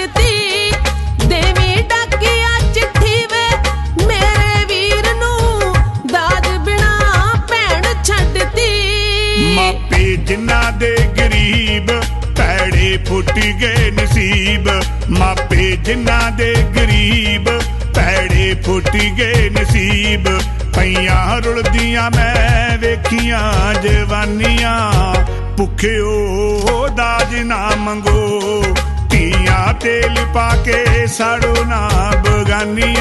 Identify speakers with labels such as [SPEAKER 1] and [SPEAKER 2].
[SPEAKER 1] ਕੱਢਦੀ। ਮੇਰੇ ਵੀਰ ਨੂੰ ਭੈਣ ਛੱਡਦੀ। ਮਾਪੇ ਜਿਨ੍ਹਾਂ ਦੇ ਗਰੀਬ ਭੈੜੇ ਨਸੀਬ, ਮਾਪੇ ਜਿਨ੍ਹਾਂ ਦੇ ਗਰੀਬ ਭੈੜੇ ਫੁੱਟ ਗਏ ਨਸੀਬ, ਪਈਆਂ ਰੁਲਦੀਆਂ ਮੈਂ ਵੇਖੀਆਂ ਜਵਾਨੀਆਂ ਭੁੱਖਿਓ ਦਾਜ ਨਾ ਮੰਗੋ ਤੇਲ ਪਾ ਕੇ ਸਾੜੋ ਨਾ ਬਗਾਨੀ